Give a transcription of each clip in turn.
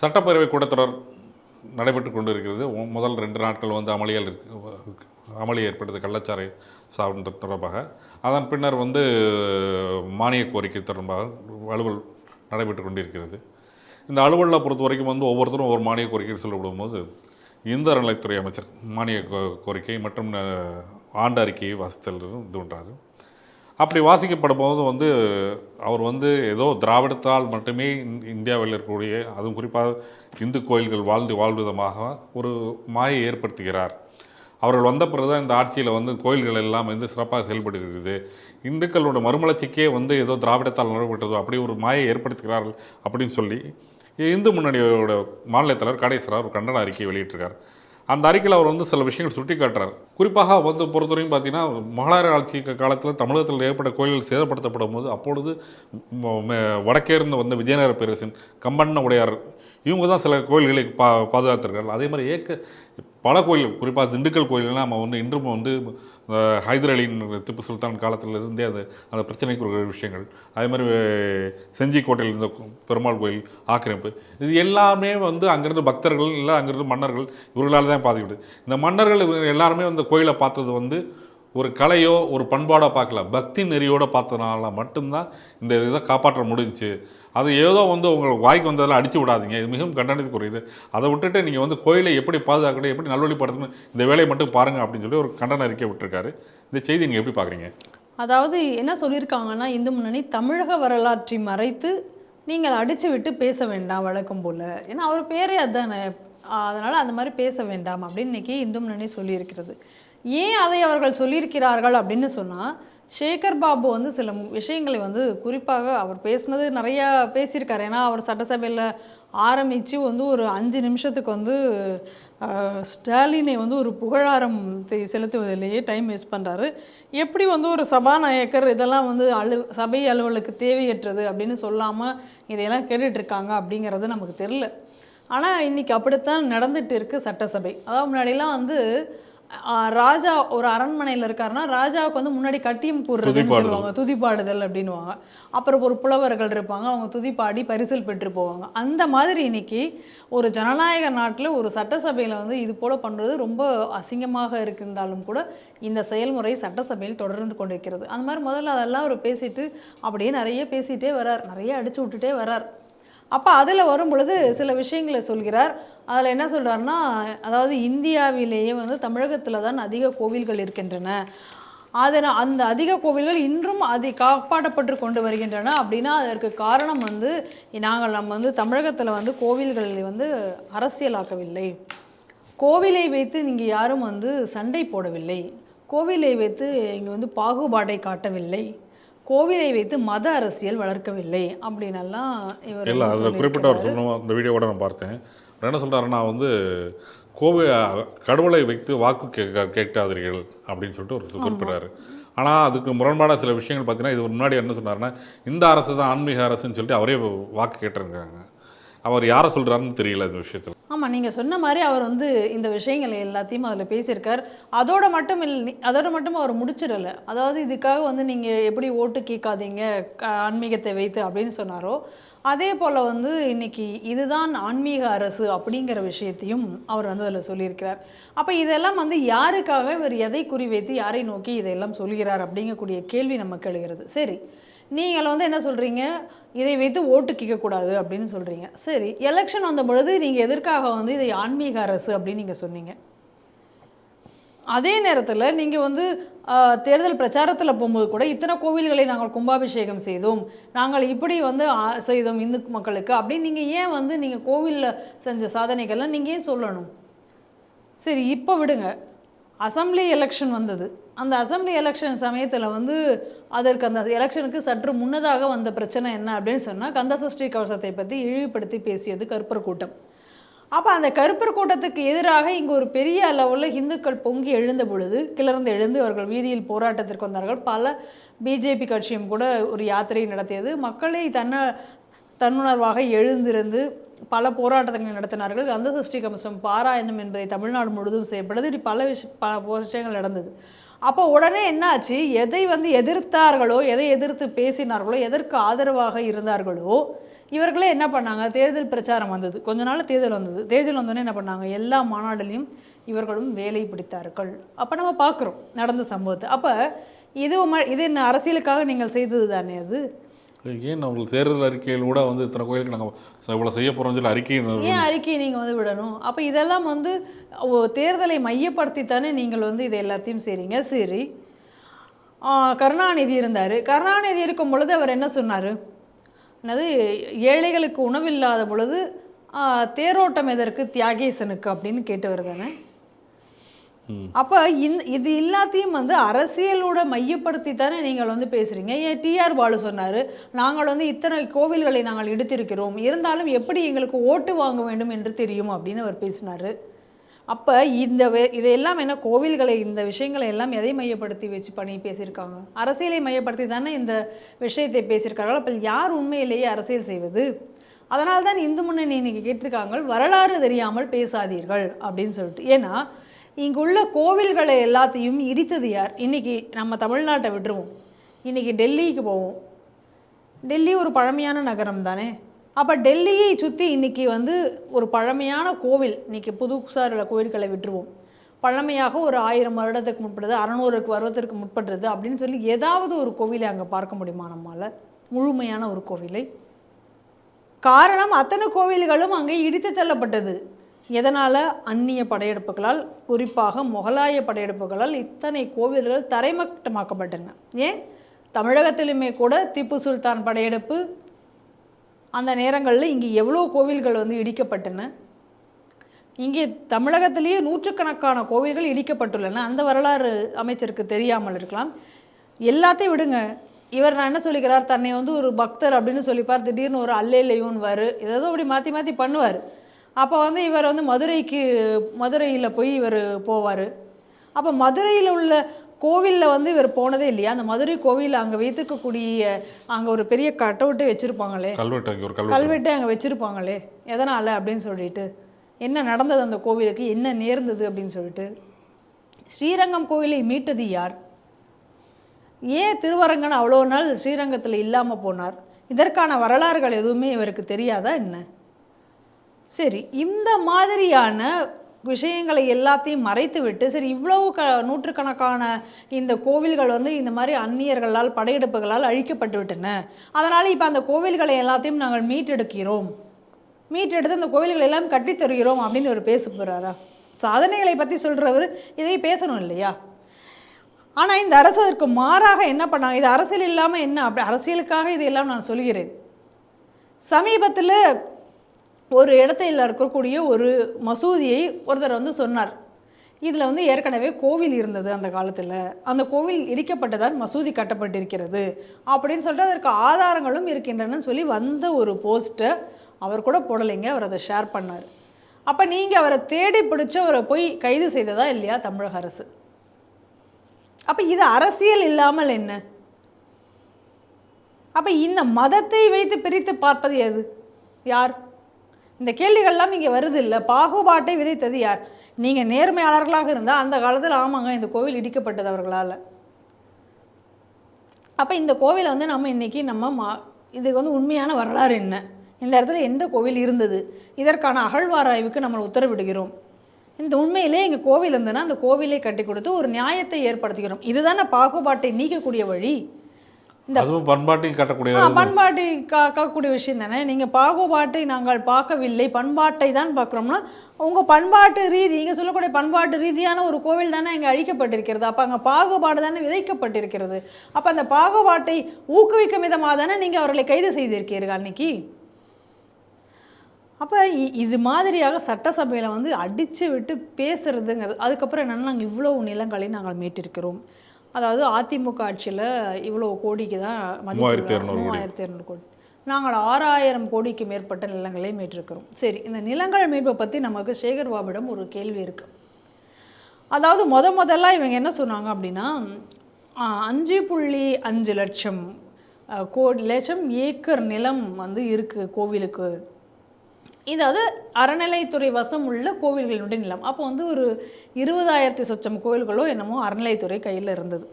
சட்டப்பேரவை கூட்டத்தொடர் நடைபெற்று கொண்டு இருக்கிறது முதல் ரெண்டு நாட்கள் வந்து அமளியால் இருக்கு அமளி ஏற்பட்டது கள்ளச்சாரை சார்ந்த தொடர்பாக. அதன் பின்னர் வந்து மானிய கோரிக்கை தொடர்பாக அலுவல் நடைபெற்று கொண்டிருக்கிறது. இந்த அலுவலில் பொறுத்த வரைக்கும் வந்து ஒவ்வொருத்தரும் ஒவ்வொரு மானிய கோரிக்கை சொல்லப்படும் போது இந்து அறநிலைத்துறை அமைச்சர் மானிய கோ- கோரிக்கை மற்றும் ஆண்டு அறிக்கையை வாசித்தல் இது பண்ணுறாரு அப்படி வாசிக்கப்படும் போது வந்து அவர் வந்து ஏதோ திராவிடத்தால் மட்டுமே இந்- இந்தியாவில் இருக்கக்கூடிய அதுவும் குறிப்பாக இந்து கோயில்கள் வாழ்ந்து வாழ்விதமாக ஒரு மாயை ஏற்படுத்துகிறார். அவர்கள் வந்த பிறகு தான் இந்த ஆட்சியில் வந்து கோயில்கள் எல்லாம் வந்து சிறப்பாக செயல்படுகிறது. இந்துக்களோட மறுமலர்ச்சிக்கே வந்து ஏதோ திராவிடத்தால் நடைபெற்றதோ அப்படி ஒரு மாயை ஏற்படுத்துகிறார்கள் அப்படின்னு சொல்லி இந்து முன்னணியோட மாநில தலைவர் காடேஸ்வரர் ஒரு கண்டன அறிக்கையை வெளியிட்டிருக்கார். அந்த அறிக்கையில் அவர் வந்து சில விஷயங்கள் சுட்டி காட்டுறார். குறிப்பாக வந்து பொறுத்தவரையும் பார்த்தீங்கன்னா மகளார ஆட்சி காலத்தில் தமிழகத்தில் ஏற்பட்ட கோயில்கள் சேதப்படுத்தப்படும் போது அப்பொழுது ம- வடக்கே இருந்து வந்த விஜயநகர பேரரசின் கம்பண்ண உடையார் இவங்க தான் சில கோயில்களை பா பாதுகாத்திருக்கார்கள் அதே மாதிரி ஏக்க பல கோயில் குறிப்பாக திண்டுக்கல் கோயிலெல்லாம் நம்ம வந்து இன்றும் வந்து ஹைதர் அலியின் திப்பு சுல்தான் காலத்தில் இருந்தே அது அந்த பிரச்சனைக்கு ஒரு விஷயங்கள். அதே மாதிரி செஞ்சி செஞ்சிக்கோட்டையில் இருந்த பெருமாள் கோயில் ஆக்கிரமிப்பு இது எல்லாமே வந்து அங்கேருந்து பக்தர்கள் இல்லை அங்கேருந்து மன்னர்கள் இவர்களால் தான் பாதிக்குது. இந்த மன்னர்கள் எல்லாருமே அந்த கோயிலை பார்த்தது வந்து ஒரு கலையோ ஒரு பண்பாடோ பார்க்கல. பக்தி நெறியோடு பார்த்ததுனால மட்டும்தான் இந்த இதை காப்பாற்ற முடிஞ்சு அது ஏதோ வந்து உங்களுக்கு வாய்க்கு வந்ததெல்லாம் அடிச்சு விடாதீங்க. இது மிகவும் கண்டனத்துக்குரியது. அதை விட்டுட்டு நீங்கள் வந்து கோயிலை எப்படி பாதுகாக்கணும் எப்படி நல்வழிப்படுத்தணும் இந்த வேலையை மட்டும் பாருங்கள் அப்படின்னு சொல்லி ஒரு கண்டன அறிக்கை விட்டுருக்காரு. இந்த செய்தி நீங்கள் எப்படி பார்க்குறீங்க அதாவது என்ன சொல்லியிருக்காங்கன்னா இந்து முன்னணி தமிழக வரலாற்றை மறைத்து நீங்கள் அடித்து விட்டு பேச வேண்டாம் வழக்கம் போல். ஏன்னா அவர் பேரே அதுதானே அதனால் அந்த மாதிரி பேச வேண்டாம் அப்படின்னு இன்றைக்கி இந்து முன்னணி சொல்லியிருக்கிறது. ஏன் அதை அவர்கள் சொல்லியிருக்கிறார்கள் அப்படின்னு சொன்னால் சேகர் பாபு வந்து சில விஷயங்களை வந்து குறிப்பாக அவர் பேசினது நிறையா பேசியிருக்காரு. ஏன்னா அவர் சட்டசபையில் ஆரம்பித்து வந்து ஒரு அஞ்சு நிமிஷத்துக்கு வந்து ஸ்டாலினை வந்து ஒரு புகழாரம் செலுத்துவதிலேயே டைம் வேஸ்ட் பண்ணுறாரு எப்படி வந்து ஒரு சபாநாயகர் இதெல்லாம் வந்து அலு சபை அலுவலுக்கு தேவையற்றது அப்படின்னு சொல்லாமல் இதையெல்லாம் கேட்டுட்ருக்காங்க அப்படிங்கிறது நமக்கு தெரில ஆனால் இன்னைக்கு அப்படித்தான் நடந்துகிட்டு இருக்குது சட்டசபை. அதாவது முன்னாடிலாம் வந்து ராஜா ஒரு அரண்மனையில் இருக்காருன்னா ராஜாவுக்கு வந்து முன்னாடி கட்டியம் துதிப்பாடுதல். சொல்லுவாங்க? துதிப்பாடுதல் அப்படின்னுவாங்க. அப்புறம் ஒரு புலவர்கள் இருப்பாங்க அவங்க துதிப்பாடி பரிசில் பெற்று போவாங்க. அந்த மாதிரி இன்னைக்கு ஒரு ஜனநாயக நாட்டில் ஒரு சட்டசபையில் வந்து இது போல பண்ணுறது ரொம்ப அசிங்கமாக இருந்தாலும் கூட இந்த செயல்முறை சட்டசபையில் தொடர்ந்து கொண்டிருக்கிறது. அந்த மாதிரி முதல்ல அதெல்லாம் அவர் பேசிட்டு அப்படியே நிறைய பேசிட்டே வரார் நிறைய அடிச்சு விட்டுட்டே வரார் அப்போ அதில் வரும் பொழுது சில விஷயங்களை சொல்கிறார். அதில் என்ன சொல்கிறார்னா அதாவது இந்தியாவிலேயே வந்து தமிழகத்தில் தான் அதிக கோவில்கள் இருக்கின்றன. அதனால் அந்த அதிக கோவில்கள் இன்றும் அதை காப்பாற்றப்பட்டு கொண்டு வருகின்றன அப்படின்னா அதற்கு காரணம் வந்து நாங்கள் நம்ம வந்து தமிழகத்தில் வந்து கோவில்களை வந்து அரசியலாக்கவில்லை. கோவிலை வைத்து நீங்கள் யாரும் வந்து சண்டை போடவில்லை. கோவிலை வைத்து இங்கே வந்து பாகுபாடை காட்டவில்லை. கோவிலை வைத்து மத அரசியல் வளர்க்கவில்லை அப்படின்னெல்லாம் இவர் இல்லை அதில் குறிப்பிட்ட அவர் சொல்லியிருக்கிறாரு. சொன்ன அந்த வீடியோவோட நான் பார்த்தேன். என்ன சொல்கிறாருன்னா வந்து கோவில் கடவுளை வைத்து வாக்கு கேட்க கேட்காதீர்கள் அப்படின்னு சொல்லிட்டு ஒரு குறிப்பிட்றாரு. ஆனால் அதுக்கு முரண்பாடாக சில விஷயங்கள் பார்த்தீங்கன்னா இது முன்னாடி என்ன சொன்னாருன்னா இந்த அரசு தான் ஆன்மீக அரசுன்னு சொல்லிட்டு அவரே வாக்கு கேட்டிருக்காங்க அவர் யாரை சொல்கிறாருன்னு தெரியல இந்த விஷயத்தில். ஆமாம் நீங்கள் சொன்ன மாதிரி அவர் வந்து இந்த விஷயங்களை எல்லாத்தையும் அதில் பேசியிருக்கார். அதோட மட்டும் இல்லை அதோட மட்டும் அவர் முடிச்சிடலை. அதாவது இதுக்காக வந்து நீங்கள் எப்படி ஓட்டு கேட்காதீங்க க- ஆன்மீகத்தை வைத்து அப்படின்னு சொன்னாரோ அதே போல் வந்து இன்னைக்கு இதுதான் ஆன்மீக அரசு அப்படிங்கிற விஷயத்தையும் அவர் வந்து அதில் சொல்லியிருக்கிறார். அப்போ இதெல்லாம் வந்து யாருக்காக இவர் எதை குறிவைத்து யாரை நோக்கி இதையெல்லாம் சொல்கிறார் அப்படிங்கக்கூடிய கேள்வி நமக்கு எழுகிறது சரி. நீங்கள் வந்து என்ன சொல்கிறீங்க இதை வைத்து ஓட்டு கேட்கக்கூடாது அப்படின்னு சொல்கிறீங்க சரி எலெக்ஷன் வந்த பொழுது நீங்கள் எதற்காக வந்து இதை ஆன்மீக அரசு அப்படின்னு நீங்கள் சொன்னீங்க? அதே நேரத்தில் நீங்கள் வந்து தேர்தல் பிரச்சாரத்தில் போகும்போது கூட இத்தனை கோவில்களை நாங்கள் கும்பாபிஷேகம் செய்தோம். நாங்கள் இப்படி வந்து செய்தோம் இந்து மக்களுக்கு அப்படின்னு நீங்கள் ஏன் வந்து நீங்கள் கோவிலில் செஞ்ச சாதனைகள்லாம் நீங்கள் ஏன் சொல்லணும்? சரி இப்போ விடுங்க. அசெம்பிளி எலெக்ஷன் வந்தது. அந்த அசெம்பிளி எலெக்ஷன் சமயத்தில் வந்து அதற்கு அந்த எலெக்ஷனுக்கு சற்று முன்னதாக வந்த பிரச்சனை என்ன அப்படின்னு சொன்னால் கந்தசஷ்டி கவசத்தை பற்றி இழிவுபடுத்தி பேசியது கருப்பர் கூட்டம். அப்போ அந்த கருப்பர் கூட்டத்துக்கு எதிராக இங்கே ஒரு பெரிய அளவில் இந்துக்கள் பொங்கி எழுந்த பொழுது கிளர்ந்து எழுந்து அவர்கள் வீதியில் போராட்டத்திற்கு வந்தார்கள். பல பிஜேபி கட்சியும் கூட ஒரு யாத்திரை நடத்தியது. மக்களை தன்ன தன்னுணர்வாக எழுந்திருந்து பல போராட்டங்களை நடத்தினார்கள். கந்த சஷ்டி கவசம் பாராயணம் என்பதை தமிழ்நாடு முழுவதும் செய்யப்பட்டது. இப்படி பல விஷ பல விஷயங்கள் நடந்தது. அப்போ உடனே என்னாச்சு? எதை வந்து எதிர்த்தார்களோ எதை எதிர்த்து பேசினார்களோ எதற்கு ஆதரவாக இருந்தார்களோ இவர்களே என்ன பண்ணாங்க? தேர்தல் பிரச்சாரம் வந்தது. கொஞ்ச நாள் தேர்தல் வந்தது. தேர்தல் வந்தோடனே என்ன பண்ணாங்க? எல்லா மாநாடுலையும் இவர்களும் வேலை பிடித்தார்கள். அப்போ நம்ம பார்க்குறோம் நடந்த சம்பவத்தை. அப்போ இது ம- இது என்ன அரசியலுக்காக நீங்கள் செய்தது தானே அது? ஏன் உங்களுக்கு தேர்தல் அறிக்கையில் கூட வந்து இத்தனை கோயிலுக்கு நாங்கள் இவ்வளோ செய்ய போகிறோம்னு சொல்லி அறிக்கை ஏன் அறிக்கையை நீங்கள் வந்து விடணும்? அப்போ இதெல்லாம் வந்து தேர்தலை மையப்படுத்தித்தானே நீங்கள் வந்து இதை எல்லாத்தையும் செய்கிறீங்க சரி. கருணாநிதி இருந்தார். கருணாநிதி இருக்கும் பொழுது அவர் என்ன சொன்னார்? என்னது ஏழைகளுக்கு உணவில்லாத பொழுது தேரோட்டம் எதற்கு தியாகேசனுக்கு அப்படின்னு கேட்டவர் தானே? ம். அப்போ இந்த இது எல்லாத்தையும் வந்து அரசியலோட மையப்படுத்தி தானே நீங்கள் வந்து பேசுகிறீங்க ஏன் டிஆர் பாலு சொன்னார் நாங்கள் வந்து இத்தனை கோவில்களை நாங்கள் எடுத்திருக்கிறோம். இருந்தாலும் எப்படி எங்களுக்கு ஓட்டு வாங்க வேண்டும் என்று தெரியும்? அப்படின்னு அவர் பேசினார். அப்போ இந்த இதையெல்லாம் என்ன கோவில்களை இந்த விஷயங்களை எல்லாம் எதை மையப்படுத்தி வச்சு பண்ணி பேசியிருக்காங்க? அரசியலை மையப்படுத்தி தானே இந்த விஷயத்தை பேசியிருக்காங்க அப்போ யார் உண்மையிலேயே அரசியல் செய்வது? அதனால்தான் இந்து முன்னணி இன்னைக்கு கேட்டிருக்காங்க. வரலாறு தெரியாமல் பேசாதீர்கள் அப்படின்னு சொல்லிட்டு. ஏன்னா இங்குள்ள கோவில்களை எல்லாத்தையும் இடித்தது யார்? இன்றைக்கி நம்ம தமிழ்நாட்டை விட்டுருவோம். இன்னைக்கு டெல்லிக்கு போவோம். டெல்லி ஒரு பழமையான நகரம் தானே? அப்போ டெல்லியை சுற்றி இன்னைக்கு வந்து ஒரு பழமையான கோவில் இன்றைக்கி புதுசாக உள்ள கோவில்களை விட்டுருவோம். பழமையாக ஒரு ஆயிரம் வருடத்துக்கு முற்பட்டது அறநூறுக்கு வருடத்திற்கு முற்பட்டது அப்படின்னு சொல்லி ஏதாவது ஒரு கோவிலை அங்கே பார்க்க முடியுமா நம்மால்? முழுமையான ஒரு கோவிலை. காரணம் அத்தனை கோவில்களும் அங்கே இடித்து தள்ளப்பட்டது. எதனால் அந்நிய படையெடுப்புகளால் குறிப்பாக முகலாய படையெடுப்புகளால் இத்தனை கோவில்கள் தரைமட்டமாக்கப்பட்டன? ஏன்? தமிழகத்திலுமே கூட திப்பு சுல்தான் படையெடுப்பு அந்த நேரங்களில் இங்கே எவ்வளோ கோவில்கள் வந்து இடிக்கப்பட்டன? இங்கே தமிழகத்திலேயே நூற்றுக்கணக்கான கோவில்கள் இடிக்கப்பட்டுள்ளன. அந்த வரலாறு அமைச்சருக்கு தெரியாமல் இருக்கலாம். எல்லாத்தையும் விடுங்க. இவர் நான் என்ன சொல்லிக்கிறார்? தன்னை வந்து ஒரு பக்தர் அப்படின்னு சொல்லிப்பார் திடீர்னு ஒரு அல்லையிலையும் வரு. ஏதோ அப்படி மாற்றி மாற்றி பண்ணுவார். அப்போ வந்து இவர் வந்து மதுரைக்கு மதுரையில் போய் இவர் போவார். அப்போ மதுரையில் உள்ள கோவிலில் வந்து இவர் போனதே இல்லையா? அந்த மதுரை கோவிலில் அங்கே வைத்திருக்கக்கூடிய அங்கே ஒரு பெரிய கட்டவுட்டே வச்சுருப்பாங்களே. கல்வெட்டு கல்வெட்டே. அங்கே வச்சுருப்பாங்களே. எதனால்? அப்படின்னு சொல்லிட்டு. என்ன நடந்தது அந்த கோவிலுக்கு? என்ன நேர்ந்தது? அப்படின்னு சொல்லிட்டு. ஸ்ரீரங்கம் கோவிலை மீட்டது யார்? ஏன் திருவரங்கன் அவ்வளோ நாள் ஸ்ரீரங்கத்தில் இல்லாமல் போனார். இதற்கான வரலாறுகள் எதுவுமே இவருக்கு தெரியாதா என்ன? சரி இந்த மாதிரியான விஷயங்களை எல்லாத்தையும் மறைத்து விட்டு சரி இவ்வளவு க நூற்றுக்கணக்கான இந்த கோவில்கள் வந்து இந்த மாதிரி அந்நியர்களால் படையெடுப்புகளால் அழிக்கப்பட்டு விட்டன அதனால் இப்போ அந்த கோவில்களை எல்லாத்தையும் நாங்கள் மீட்டெடுக்கிறோம். மீட்டெடுத்து அந்த கோவில்களை எல்லாம் கட்டித் தருகிறோம் அப்படின்னு ஒரு பேச போகிறாரா சாதனைகளை பற்றி சொல்கிறவர் இதை பேசணும் இல்லையா? ஆனால் இந்த அரசருக்கு மாறாக என்ன பண்ணாங்க? இது அரசியல் இல்லாமல் என்ன? அப்படி அரசியலுக்காக இதையெல்லாம் நான் சொல்கிறேன். சமீபத்தில் ஒரு இடத்துல இருக்கக்கூடிய ஒரு மசூதியை ஒருத்தர் வந்து சொன்னார். இதில் வந்து ஏற்கனவே கோவில் இருந்தது அந்த காலத்தில். அந்த கோவில் இடிக்கப்பட்டதால் மசூதி கட்டப்பட்டிருக்கிறது அப்படின்னு சொல்லிட்டு அதற்கு ஆதாரங்களும் இருக்கின்றனன்னு சொல்லி வந்த ஒரு போஸ்ட்டை அவர் கூட போடலைங்க அவர் அதை ஷேர் பண்ணார். அப்போ நீங்கள் அவரை தேடி பிடிச்சி அவரை போய் கைது செய்ததா இல்லையா தமிழக அரசு? அப்போ இது அரசியல் இல்லாமல் என்ன? அப்போ இந்த மதத்தை வைத்து பிரித்து பார்ப்பது எது? யார்? இந்த கேள்விகள்லாம் இங்கே வருது இல்லை பாகுபாட்டை விதைத்தது யார்? நீங்கள் நேர்மையாளர்களாக இருந்தால் அந்த காலத்தில் ஆமாங்க இந்த கோவில் இடிக்கப்பட்டது அவர்களால் அப்போ இந்த கோவிலை வந்து நம்ம இன்றைக்கி நம்ம மா இதுக்கு வந்து உண்மையான வரலாறு என்ன? இந்த இடத்துல எந்த கோவில் இருந்தது? இதற்கான அகழ்வாராய்வுக்கு நம்ம உத்தரவிடுகிறோம். இந்த உண்மையிலே எங்கள் கோவில் இருந்ததுன்னா அந்த கோவிலை கட்டி கொடுத்து ஒரு நியாயத்தை ஏற்படுத்துகிறோம். இதுதானே பாகுபாட்டை நீக்கக்கூடிய வழி? அதுவும் பண்பாட்டையும் காட்டக்கூடிய பண்பாட்டை காக்கக்கூடிய விஷயம் தானே? நீங்கள் பாகுபாட்டை நாங்கள் பார்க்கவில்லை. பண்பாட்டை தான் பார்க்குறோம்னா உங்கள் பண்பாட்டு ரீதி நீங்கள் சொல்லக்கூடிய பண்பாட்டு ரீதியான ஒரு கோவில் தானே இங்கே அழிக்கப்பட்டிருக்கிறது. அப்போ அங்கே பாகுபாடு தானே விதைக்கப்பட்டிருக்கிறது. அப்போ அந்த பாகுபாட்டை ஊக்குவிக்கும் விதமாக தானே நீங்கள் அவர்களை கைது செய்திருக்கீர்கள் அன்னைக்கு? அப்போ இது மாதிரியாக சட்டசபையில் வந்து அடித்து விட்டு பேசுறதுங்கிறது அதுக்கப்புறம் என்னென்னா நாங்கள் இவ்வளோ நிலங்களை நாங்கள் மீட்டிருக்கிறோம்? அதாவது அதிமுக ஆட்சியில் இவ்வளோ கோடிக்கு தான் மூவாயிரத்தி இரநூறு கோடி. நாங்கள் ஆறாயிரம் கோடிக்கு மேற்பட்ட நிலங்களை மீட்டிருக்கிறோம். சரி இந்த நிலங்கள் மீட்பை பற்றி நமக்கு சேகர் பாபுடம் ஒரு கேள்வி இருக்குது அதாவது முத முதல்ல இவங்க என்ன சொன்னாங்க அப்படின்னா அஞ்சு புள்ளி அஞ்சு லட்சம் கோடி லட்சம் ஏக்கர் நிலம் வந்து இருக்குது கோவிலுக்கு. இதாவது அறநிலைத்துறை வசம் உள்ள கோவில்களினுடைய நிலம். அப்போ வந்து ஒரு இருபதாயிரத்தி சொச்சம் கோவில்களோ என்னமோ அறநிலைத்துறை கையில் இருந்தது.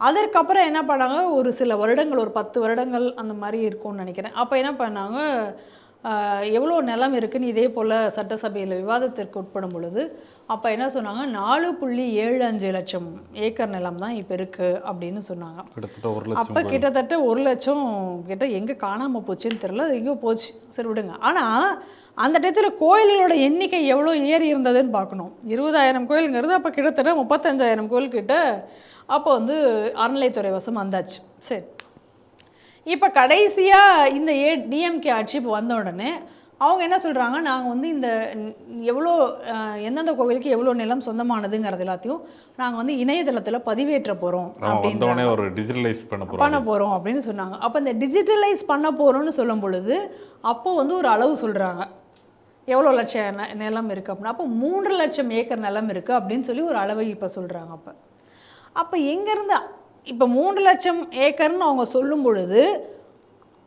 அதற்கப்புறம் என்ன பண்ணாங்க? ஒரு சில வருடங்கள் ஒரு பத்து வருடங்கள் அந்த மாதிரி இருக்கும்னு நினைக்கிறேன். அப்போ என்ன பண்ணாங்க? எவ்வளோ நிலம் இருக்குன்னு இதே போல் சட்டசபையில் விவாதத்திற்கு உட்படும் பொழுது அப்போ என்ன சொன்னாங்க? நாலு புள்ளி ஏழு அஞ்சு லட்சம் ஏக்கர் நிலம் தான் இப்போ இருக்குது அப்படின்னு சொன்னாங்க. அப்போ கிட்டத்தட்ட ஒரு லட்சம் கிட்ட எங்கே காணாமல் போச்சுன்னு தெரியல அது எங்கேயோ போச்சு. சரி விடுங்க. ஆனால் அந்த டயத்தில் கோயில்களோட எண்ணிக்கை எவ்வளோ ஏறி இருந்ததுன்னு பார்க்கணும். இருபதாயிரம் கோயிலுங்கிறது அப்போ கிட்டத்தட்ட முப்பத்தஞ்சாயிரம் கோயில் கிட்ட அப்போ வந்து அறநிலைத்துறை வசம் வந்தாச்சு. சரி. இப்போ கடைசியாக இந்த ஏ டிஎம்கே ஆட்சி இப்போ வந்த உடனே அவங்க என்ன சொல்கிறாங்க நாங்கள் வந்து இந்த எவ்வளோ எந்தெந்த கோவிலுக்கு எவ்வளோ நிலம் சொந்தமானதுங்கிறது எல்லாத்தையும் நாங்கள் வந்து இணையதளத்தில் பதிவேற்ற போகிறோம் வந்தவொடனே ஒரு டிஜிட்டலைஸ் பண்ண பண்ண போகிறோம் அப்படின்னு சொன்னாங்க. அப்போ இந்த டிஜிட்டலைஸ் பண்ண போகிறோம்னு சொல்லும் பொழுது அப்போ வந்து ஒரு அளவு சொல்கிறாங்க எவ்வளோ லட்சம் நிலம் இருக்குது அப்படின்னா அப்போ மூன்று லட்சம் ஏக்கர் நிலம் இருக்குது அப்படின்னு சொல்லி ஒரு அளவை இப்போ சொல்கிறாங்க அப்போ. அப்போ எங்கேருந்து இப்போ மூன்று லட்சம் ஏக்கர்னு அவங்க சொல்லும் பொழுது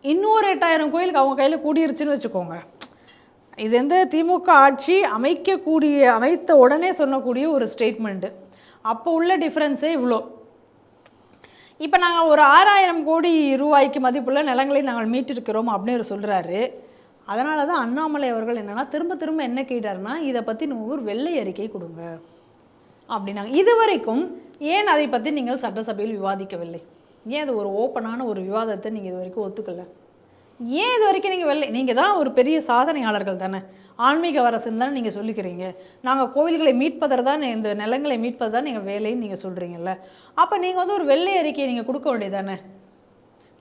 இன்னொரு எட்டாயிரம் கோயிலுக்கு அவங்க கையில் கூடிருச்சுன்னு வச்சுக்கோங்க. இது வந்து திமுக ஆட்சி அமைக்கக்கூடிய அமைத்த உடனே சொன்னக்கூடிய ஒரு ஸ்டேட்மெண்ட்டு அப்போ உள்ள டிஃப்ரென்ஸே இவ்வளோ இப்போ நாங்கள் ஒரு ஆறாயிரம் கோடி ரூபாய்க்கு மதிப்புள்ள நிலங்களை நாங்கள் மீட்டிருக்கிறோம் அப்படின்னு அவர் சொல்கிறாரு அதனால தான் அண்ணாமலை அவர்கள் என்னென்னா திரும்ப திரும்ப என்ன கேட்டாருன்னா இதை பற்றி ஒரு வெள்ளை அறிக்கை கொடுங்க. அப்படின்னாங்க. இதுவரைக்கும் ஏன் அதை பற்றி நீங்கள் சட்டசபையில் விவாதிக்கவில்லை? ஏன் அது ஒரு ஓப்பனான ஒரு விவாதத்தை நீங்கள் இது வரைக்கும் ஒத்துக்கலை? ஏன் இது வரைக்கும் நீங்கள் வெள்ளை நீங்கள் தான் ஒரு பெரிய சாதனையாளர்கள் தானே? ஆன்மீக அரசுன்னு தானே நீங்கள் சொல்லிக்கிறீங்க. நாங்கள் கோவில்களை மீட்பதற்கு தான் இந்த நிலங்களை மீட்பது தான் நீங்கள் வேலைன்னு நீங்கள் சொல்கிறீங்கல்ல அப்போ நீங்கள் வந்து ஒரு வெள்ளை அறிக்கையை நீங்கள் கொடுக்க வேண்டியதானே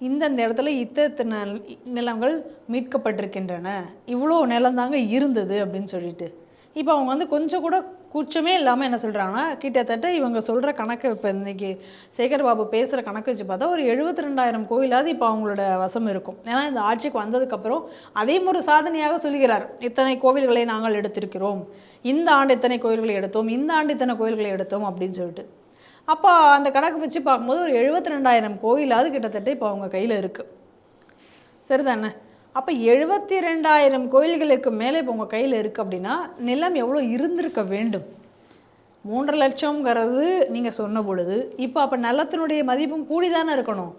இந்தந்த இடத்துல இத்தனை நிலங்கள் மீட்கப்பட்டிருக்கின்றன. இவ்வளோ நிலம் தாங்க இருந்தது அப்படின்னு சொல்லிட்டு. இப்போ அவங்க வந்து கொஞ்சம் கூட கூச்சமே இல்லாமல் என்ன சொல்கிறாங்கன்னா கிட்டத்தட்ட இவங்க சொல்கிற கணக்கு இப்போ இன்றைக்கி சேகர் பாபு பேசுகிற கணக்கு வச்சு பார்த்தா ஒரு எழுபத்தி ரெண்டாயிரம் கோயிலாவது இப்போ அவங்களோட வசம் இருக்கும். ஏன்னா இந்த ஆட்சிக்கு வந்ததுக்கப்புறம் அதையும் ஒரு சாதனையாக சொல்கிறார். இத்தனை கோவில்களை நாங்கள் எடுத்திருக்கிறோம். இந்த ஆண்டு இத்தனை கோயில்களை எடுத்தோம். இந்த ஆண்டு இத்தனை கோயில்களை எடுத்தோம் அப்படின்னு சொல்லிட்டு. அப்போ அந்த கணக்கு வச்சு பார்க்கும்போது ஒரு எழுபத்தி ரெண்டாயிரம் கோயிலாவது கிட்டத்தட்ட இப்போ அவங்க கையில் இருக்குது சரிதானே? அப்போ எழுபத்தி ரெண்டாயிரம் கோயில்களுக்கு மேலே இப்போ உங்கள் கையில் இருக்குது அப்படின்னா நிலம் எவ்வளோ இருந்திருக்க வேண்டும்? மூன்றரை லட்சங்கிறது நீங்கள் சொன்ன பொழுது இப்போ அப்போ நிலத்தினுடைய மதிப்பும் கூடி தானே இருக்கணும்.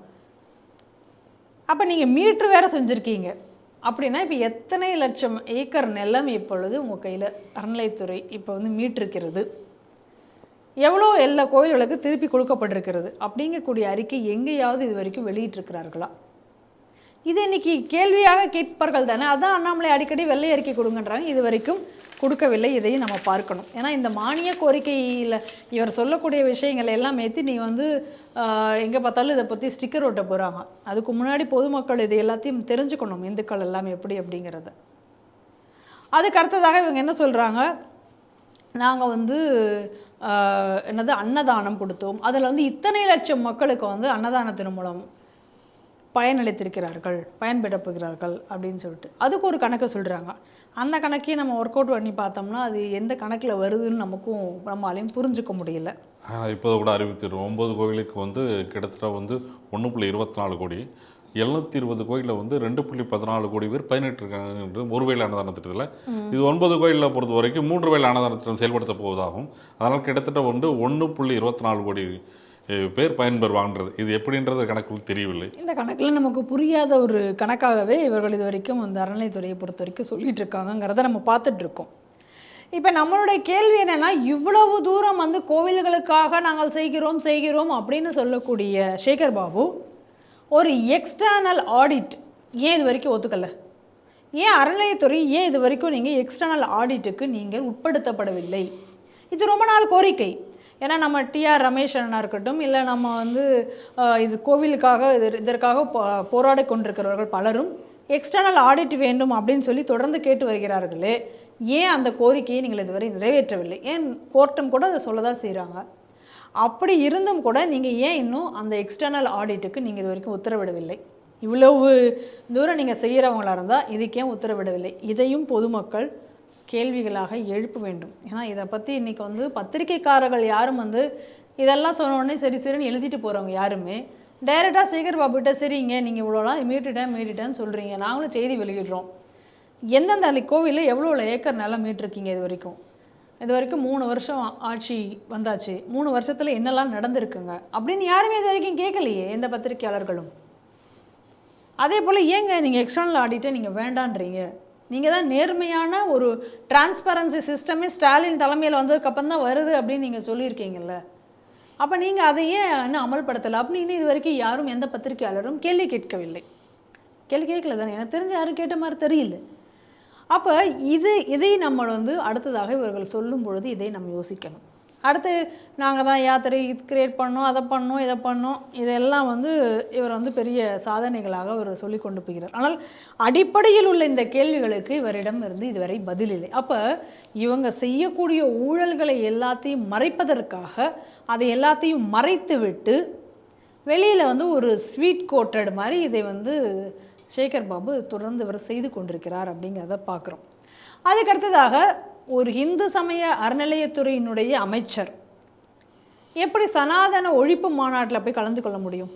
அப்போ நீங்கள் மீட்ரு வேறு செஞ்சுருக்கீங்க. அப்படின்னா இப்போ எத்தனை லட்சம் ஏக்கர் நிலம் இப்பொழுது உங்கள் கையில் அறநிலைத்துறை இப்போ வந்து மீட்டிருக்கிறது? எவ்வளோ எல்லா கோயில்களுக்கு திருப்பி கொடுக்கப்பட்டிருக்கிறது? அப்படிங்கக்கூடிய அறிக்கை எங்கேயாவது இது வரைக்கும் வெளியிட்டிருக்கிறார்களா? இது இன்னைக்கு கேள்வியாக கேட்பார்கள் தானே? அதான் அண்ணாமலை அடிக்கடி வெள்ளை அறிக்கை கொடுங்கன்றாங்க. இது வரைக்கும் கொடுக்கவில்லை. இதையும் நம்ம பார்க்கணும். ஏன்னா இந்த மானிய கோரிக்கையில் இவர் சொல்லக்கூடிய விஷயங்கள் எல்லாம் ஏற்றி நீ வந்து எங்கே பார்த்தாலும் இதை பற்றி ஸ்டிக்கர் ஒட்ட போகிறாங்க அதுக்கு முன்னாடி பொதுமக்கள் இது எல்லாத்தையும் தெரிஞ்சுக்கணும். இந்துக்கள் எல்லாம் எப்படி அப்படிங்கிறத. அதுக்கு அடுத்ததாக இவங்க என்ன சொல்கிறாங்க நாங்கள் வந்து என்னது அன்னதானம் கொடுத்தோம். அதில் வந்து இத்தனை லட்சம் மக்களுக்கு வந்து அன்னதானத்தின் மூலம் பயனளித்திருக்கிறார்கள் பயன்பெறப் போகிறார்கள் அப்படின்னு சொல்லிட்டு. அதுக்கு ஒரு கணக்கு சொல்கிறாங்க அந்த கணக்கையும் நம்ம ஒர்க் அவுட் பண்ணி பார்த்தோம்னா அது எந்த கணக்கில் வருதுன்னு நமக்கும் நம்மளாலையும் புரிஞ்சுக்க முடியல. இப்போது கூட அறிவித்திருக்கோம் ஒம்பது கோயிலுக்கு வந்து கிட்டத்தட்ட வந்து ஒன்று புள்ளி இருபத்தி நாலு கோடி எழுநூத்தி இருபது கோயிலில் வந்து ரெண்டு புள்ளி பதினாலு கோடி பேர் பயனிட்டிருக்காங்க ஒரு வேலை அன்னதான திட்டத்தில் இது ஒன்பது கோயிலில் பொறுத்த வரைக்கும் மூன்று வேலை அன்னதான திட்டம் செயல்படுத்த போவதாகும். அதனால் கிட்டத்தட்ட வந்து ஒன்று புள்ளி இருபத்தி நாலு கோடி பேர் பயன்பெறுவாங்கன்றது. இது எப்படின்றது கணக்கில் தெரியவில்லை. இந்த கணக்கில் நமக்கு புரியாத ஒரு கணக்காகவே இவர்கள் இது வரைக்கும் அந்த அறநிலைத்துறையை பொறுத்த வரைக்கும் சொல்லிட்டு இருக்காங்கங்கிறத நம்ம பார்த்துட்டு இருக்கோம் இப்போ நம்மளுடைய கேள்வி என்னென்னா இவ்வளவு தூரம் வந்து கோவில்களுக்காக நாங்கள் செய்கிறோம் செய்கிறோம் அப்படின்னு சொல்லக்கூடிய சேகர் பாபு ஒரு எக்ஸ்டர்னல் ஆடிட் ஏன் இது வரைக்கும் ஒத்துக்கலை? ஏன் அறநிலையத்துறை ஏன் இது வரைக்கும் நீங்கள் எக்ஸ்டர்னல் ஆடிட்டுக்கு நீங்கள் உட்படுத்தப்படவில்லை? இது ரொம்ப நாள் கோரிக்கை. ஏன்னா நம்ம டிஆர் ரமேஷ் அண்ணா இருக்கட்டும் இல்லை நம்ம வந்து இது கோவிலுக்காக இது இதற்காக போ- போராடி கொண்டிருக்கிறவர்கள் பலரும் எக்ஸ்டர்னல் ஆடிட் வேண்டும் அப்படின்னு சொல்லி தொடர்ந்து கேட்டு வருகிறார்களே ஏன் அந்த கோரிக்கையை நீங்கள் இதுவரை நிறைவேற்றவில்லை? ஏன் கோர்ட்டும் கூட அதை சொல்ல தான் செய்கிறாங்க அப்படி இருந்தும் கூட நீங்கள் ஏன் இன்னும் அந்த எக்ஸ்டர்னல் ஆடிட்டுக்கு நீங்கள் இது வரைக்கும் உத்தரவிடவில்லை? இவ்வளவு தூரம் நீங்கள் செய்கிறவங்களா இருந்தால் இதுக்கே உத்தரவிடவில்லை. இதையும் பொதுமக்கள் கேள்விகளாக எழுப்ப வேண்டும். ஏன்னா இதை பற்றி இன்றைக்கி வந்து பத்திரிக்கைக்காரர்கள் யாரும் வந்து இதெல்லாம் சொன்னோடனே சரி சரின்னு எழுதிட்டு போகிறவங்க யாருமே டைரெக்டாக சேகர் பாபுகிட்ட சரிங்க நீங்கள் இவ்வளோலாம் மீட்டுட்டேன் மீட்டுட்டேன்னு சொல்கிறீங்க நாங்களும் செய்தி வெளியிடுறோம். எந்தெந்த கோவிலில் எவ்வளோ ஏக்கர் நிலம் மீட்டிருக்கீங்க இது வரைக்கும்? இது வரைக்கும் மூணு வருஷம் ஆட்சி வந்தாச்சு. மூணு வருஷத்தில் என்னெல்லாம் நடந்திருக்குங்க? அப்படின்னு யாருமே இது வரைக்கும் கேட்கலையே எந்த பத்திரிக்கையாளர்களும் அதே போல் ஏங்க நீங்கள் எக்ஸ்டர்னல் ஆடிட்டை நீங்கள் வேண்டான்றீங்க? நீங்கள் தான் நேர்மையான ஒரு டிரான்ஸ்பரன்சி சிஸ்டமே ஸ்டாலின் தலைமையில் வந்ததுக்கப்புறம் தான் வருது அப்படின்னு நீங்கள் சொல்லியிருக்கீங்கல்ல. அப்போ நீங்கள் அதை ஏன் இன்னும் அமல்படுத்தலை? அப்படின்னு இது வரைக்கும் யாரும் எந்த பத்திரிகையாளரும் கேள்வி கேட்கவில்லை. கேள்வி கேட்கல தானே? எனக்கு தெரிஞ்ச யாரும் கேட்ட மாதிரி தெரியல. அப்போ இது இதை நம்ம வந்து அடுத்ததாக இவர்கள் சொல்லும் பொழுது இதை நம்ம யோசிக்கணும். அடுத்து நாங்கள் தான் யாத்திரை கிரியேட் பண்ணோம் அதை பண்ணோம் இதை பண்ணோம். இதெல்லாம் வந்து இவர் வந்து பெரிய சாதனைகளாக அவர் சொல்லி கொண்டு போகிறார். ஆனால் அடிப்படையில் உள்ள இந்த கேள்விகளுக்கு இவரிடம் இருந்து இதுவரை பதில் இல்லை. அப்போ இவங்க செய்யக்கூடிய ஊழல்களை எல்லாத்தையும் மறைப்பதற்காக அதை எல்லாத்தையும் மறைத்து விட்டு வெளியில் வந்து ஒரு ஸ்வீட் கோட்டட் மாதிரி இதை வந்து சேகர் பாபு தொடர்ந்து இவர் செய்து கொண்டிருக்கிறார் அப்படிங்கிறத பார்க்குறோம். அதுக்கடுத்ததாக ஒரு இந்து சமய அறநிலையத்துறையினுடைய அமைச்சர். எப்படி சனாதன ஒழிப்பு மாநாட்டில் போய் கலந்து கொள்ள முடியும்?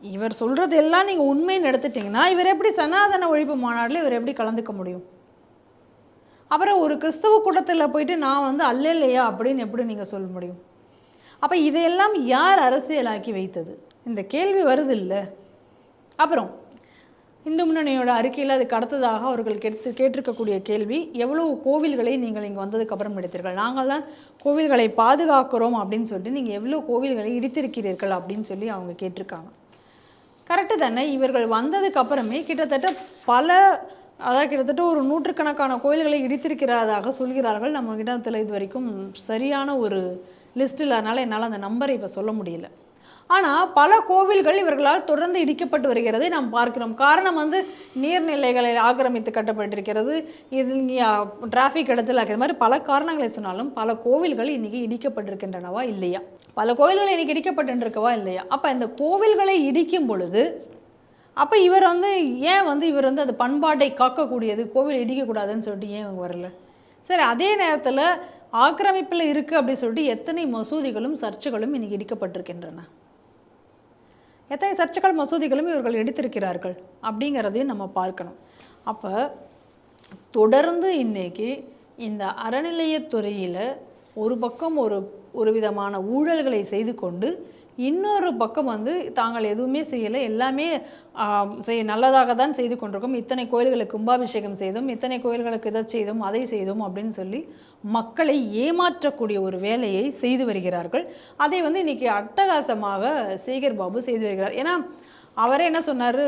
இவர் சொல்கிறது எல்லாம் நீங்கள் உண்மைன்னு எடுத்துட்டிங்கன்னா இவர் எப்படி சனாதன ஒழிப்பு மாநாட்டில் இவர் எப்படி கலந்துக்க முடியும்? அப்புறம் ஒரு கிறிஸ்தவ கூட்டத்தில் போயிட்டு நான் வந்து அல்லையா அப்படின்னு எப்படி நீங்கள் சொல்ல முடியும்? அப்போ இதையெல்லாம் யார் அரசியலாக்கி வைத்தது? இந்த கேள்வி வருது இல்லை? அப்புறம் இந்து முன்னணியோட அறிக்கையில் அதுக்கு அடுத்ததாக அவர்கள் கேட்டு கேட்டிருக்கக்கூடிய கேள்வி எவ்வளவு கோவில்களை நீங்கள் இங்கே வந்ததுக்கு அப்புறம் எடுத்தீர்கள்? நாங்கள் தான் கோவில்களை பாதுகாக்கிறோம் அப்படின்னு சொல்லிட்டு நீங்கள் எவ்வளோ கோவில்களை இடித்திருக்கிறீர்கள் அப்படின்னு சொல்லி அவங்க கேட்டிருக்காங்க. கரெக்டு தானே? இவர்கள் வந்ததுக்கு அப்புறமே கிட்டத்தட்ட பல அதாவது கிட்டத்தட்ட ஒரு நூற்றுக்கணக்கான கோயில்களை இடித்திருக்கிறதாக சொல்கிறார்கள். நம்ம கிட்டத்தில் இது வரைக்கும் சரியான ஒரு லிஸ்ட் இல்லாதனால என்னால் அந்த நம்பரை இப்போ சொல்ல முடியல. ஆனால் பல கோவில்கள் இவர்களால் தொடர்ந்து இடிக்கப்பட்டு வருகிறதை. நாம் பார்க்கிறோம். காரணம் வந்து நீர்நிலைகளை ஆக்கிரமித்து கட்டப்பட்டிருக்கிறது. இது டிராஃபிக் இடத்துல இருக்கிற மாதிரி பல காரணங்களை சொன்னாலும் பல கோவில்கள் இன்றைக்கி இடிக்கப்பட்டிருக்கின்றனவா இல்லையா? பல கோவில்கள் இன்றைக்கி இடிக்கப்பட்டுருக்கவா இல்லையா? அப்போ இந்த கோவில்களை இடிக்கும் பொழுது அப்போ இவர் வந்து ஏன் வந்து இவர் வந்து அந்த பண்பாட்டை காக்கக்கூடியது? கோவில் இடிக்கக்கூடாதுன்னு சொல்லிட்டு ஏன் இவங்க வரல? சரி அதே நேரத்தில் ஆக்கிரமிப்பில் இருக்குது அப்படின்னு சொல்லிட்டு எத்தனை மசூதிகளும் சர்ச்சுகளும் இன்றைக்கி இடிக்கப்பட்டிருக்கின்றன? எத்தனை சர்ச்சைகள் மசூதிகளும் இவர்கள் எடுத்திருக்கிறார்கள் அப்படிங்கிறதையும் நம்ம பார்க்கணும். அப்போ தொடர்ந்து இன்னைக்கு இந்த அறநிலையத்துறையில் ஒரு பக்கம் ஒரு ஒரு விதமான ஊழல்களை செய்து கொண்டு இன்னொரு பக்கம் வந்து தாங்கள் எதுவுமே செய்யலை. எல்லாமே செய் நல்லதாக தான் செய்து கொண்டிருக்கோம். இத்தனை கோயில்களுக்கு கும்பாபிஷேகம் செய்தோம் இத்தனை கோயில்களுக்கு இதை செய்தோம் அதை செய்தோம் அப்படின்னு சொல்லி மக்களை ஏமாற்றக்கூடிய ஒரு வேலையை செய்து வருகிறார்கள். அதை வந்து இன்னைக்கு அட்டகாசமாக சேகர் பாபு செய்து வருகிறார். ஏன்னா அவரே என்ன சொன்னார்?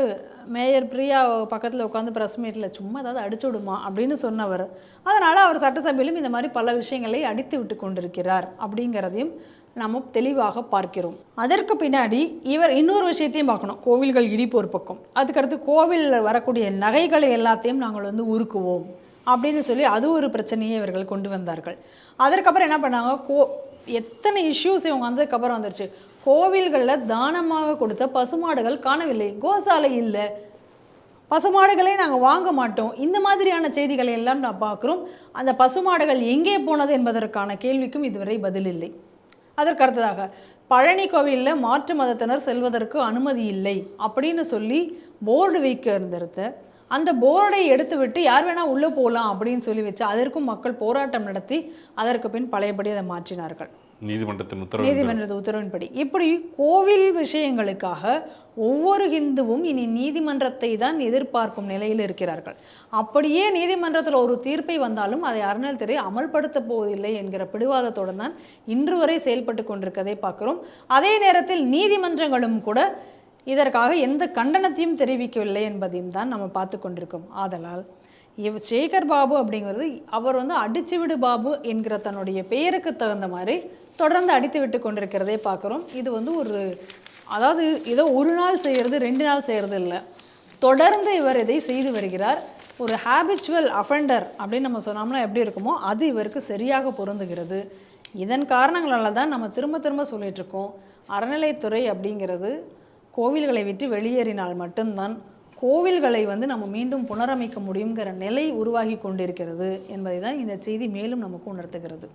மேயர் பிரியா பக்கத்தில் உட்காந்து ப்ரெஸ் மீட்டில் சும்மா ஏதாவது அடிச்சு விடுமா அப்படின்னு சொன்னவர். அதனால் அவர் சட்டசபையிலும் இந்த மாதிரி பல விஷயங்களை அடித்து விட்டு கொண்டிருக்கிறார் அப்படிங்கிறதையும் நம்ம தெளிவாக பார்க்கிறோம். அதற்கு பின்னாடி இவர் இன்னொரு விஷயத்தையும் பார்க்கணும். கோவில்கள் இடிப்பு ஒரு பக்கம். அதுக்கடுத்து கோவிலில் வரக்கூடிய நகைகளை எல்லாத்தையும் நாங்கள் வந்து உருக்குவோம். அப்படின்னு சொல்லி அது ஒரு பிரச்சனையை இவர்கள் கொண்டு வந்தார்கள். அதற்கப்புறம் என்ன பண்ணாங்க? கோ எத்தனை இஷ்யூஸ் இவங்க வந்ததுக்கப்புறம் வந்துருச்சு. கோவில்களில் தானமாக கொடுத்த பசுமாடுகள் காணவில்லை. கோசாலை இல்லை. பசுமாடுகளை நாங்கள் வாங்க மாட்டோம். இந்த மாதிரியான செய்திகளை எல்லாம் நான் பார்க்குறோம். அந்த பசுமாடுகள் எங்கே போனது என்பதற்கான கேள்விக்கும் இதுவரை பதில் இல்லை. அதற்கு அடுத்ததாக பழனி கோவிலில் மாற்று மதத்தினர் செல்வதற்கு அனுமதி இல்லை அப்படின்னு சொல்லி போர்டு வைக்க இருந்திருந்த அந்த போர்டை எடுத்து விட்டு யார் வேணால் உள்ளே போகலாம் அப்படின்னு சொல்லி வச்சு அதற்கும் மக்கள் போராட்டம் நடத்தி அதற்கு பின் பழையபடி அதை மாற்றினார்கள். நீதிமன்றத்தின் உத்தரவு நீதிமன்றத்து உத்தரவின்படி. இப்படி கோவில் விஷயங்களுக்காக ஒவ்வொரு ஹிந்துவும் இனி நீதிமன்றத்தை தான் எதிர்பார்க்கும் நிலையில் இருக்கிறார்கள். அப்படியே நீதிமன்றத்தில் ஒரு தீர்ப்பை வந்தாலும் அதை அறநிலைத்துறை அமல்படுத்தப் போவதில்லை என்கிற பிடிவாதத்துடன் தான் இன்று வரை செயல்பட்டு கொண்டிருக்கதை பார்க்கிறோம். அதே நேரத்தில் நீதிமன்றங்களும் கூட இதற்காக எந்த கண்டனத்தையும் தெரிவிக்கவில்லை என்பதையும் தான் நம்ம பார்த்து கொண்டிருக்கோம். ஆதலால் இவ் சேகர் பாபு அப்படிங்கிறது அவர் வந்து அடிச்சு விடு பாபு என்கிற தன்னுடைய பெயருக்கு தகுந்த மாதிரி தொடர்ந்து அடித்து விட்டு கொண்டிருக்கிறதை பார்க்குறோம். இது வந்து ஒரு அதாவது ஏதோ ஒரு நாள் செய்கிறது ரெண்டு நாள் செய்கிறது இல்லை. தொடர்ந்து இவர் இதை செய்து வருகிறார். ஒரு ஹேபிச்சுவல் அஃபெண்டர் அப்படின்னு நம்ம சொன்னோம்னா எப்படி இருக்குமோ அது இவருக்கு சரியாக பொருந்துகிறது. இதன் காரணங்களால தான் நம்ம திரும்ப திரும்ப சொல்லிகிட்ருக்கோம் இருக்கோம். அறநிலைத்துறை அப்படிங்கிறது கோவில்களை விட்டு வெளியேறினால் மட்டும்தான் கோவில்களை வந்து நம்ம மீண்டும் புனரமைக்க முடியுங்கிற நிலை உருவாகி கொண்டிருக்கிறது என்பதை தான் இந்த செய்தி மேலும் நமக்கு உணர்த்துகிறது.